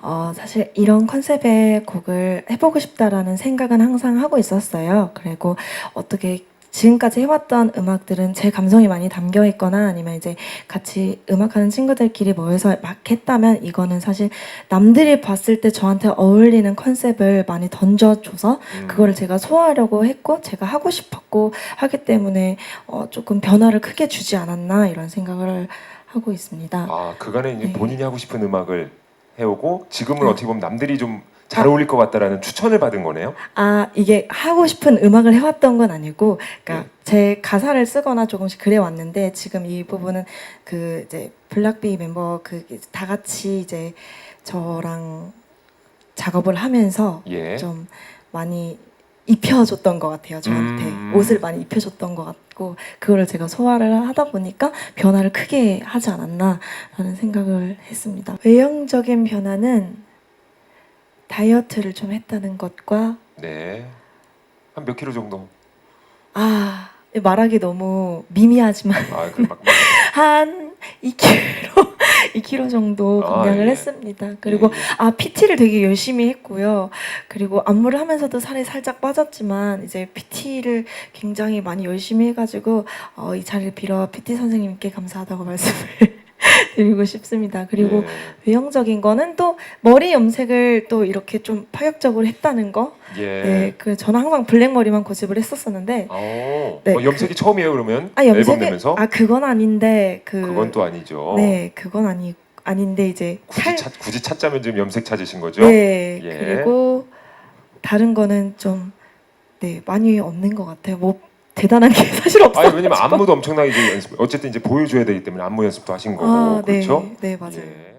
어, 사실 이런 컨셉의 곡을 해보고 싶다라는 생각은 항상 하고 있었어요. 그리고 어떻게 지금까지 해왔던 음악들은 제 감성이 많이 담겨 있거나 아니면 이제 같이 음악하는 친구들끼리 모여서 막 했다면 이거는 사실 남들이 봤을 때 저한테 어울리는 컨셉을 많이 던져줘서 음. 그거를 제가 소화하려고 했고 제가 하고 싶었고 하기 때문에 어, 조금 변화를 크게 주지 않았나 이런 생각을 하고 있습니다. 아 그간에 이제 네. 본인이 하고 싶은 음악을 해오고 지금은 네. 어떻게 보면 남들이 좀 잘 어울릴 것 같다라는 추천을 받은 거네요. 아 이게 하고 싶은 음악을 해왔던 건 아니고, 그러니까 네. 제 가사를 쓰거나 조금씩 그래 왔는데 지금 이 부분은 그 이제 블락비 멤버 그 다 같이 이제 저랑 작업을 하면서 예. 좀 많이 입혀줬던 것 같아요 저한테 음. 옷을 많이 입혀줬던 것 같고 그거를 제가 소화를 하다 보니까 변화를 크게 하지 않았나라는 생각을 했습니다 외형적인 변화는 다이어트를 좀 했다는 것과 네. 한 몇 킬로 정도? 아 말하기 너무 미미하지만 아, 그 막, 막 한 2kg 2kg 정도 아, 감량을 예. 했습니다 그리고 예, 예. 아 PT를 되게 열심히 했고요. 그리고 안무를 하면서도 살이 살짝 빠졌지만 이제 PT를 굉장히 많이 열심히 해가지고 어, 이 자리를 빌어 PT 선생님께 감사하다고 말씀을 드리고 싶습니다. 그리고 예. 외형적인 거는 또 머리 염색을 또 이렇게 좀 파격적으로 했다는 거. 예. 네, 그 저는 항상 블랙 머리만 고집을 했었었는데 어, 네, 어, 염색이 처음이에요 그러면? 아 앨범 염색이 내면서? 아 그건 아닌데 그 그건 또 아니죠. 네 그건 아니 아닌데 이제 굳이, 탈 찾, 굳이 찾자면 지금 염색 찾으신 거죠? 네. 예. 그리고 다른 거는 좀 네, 많이 없는 것 같아요. 뭐 대단한 게 사실 없어요. 아니 왜냐면 안무도 엄청나게 이제 연습 어쨌든 이제 보여줘야 되기 때문에 안무 연습도 하신 거고 아, 네. 그렇죠? 네, 맞아요. 예.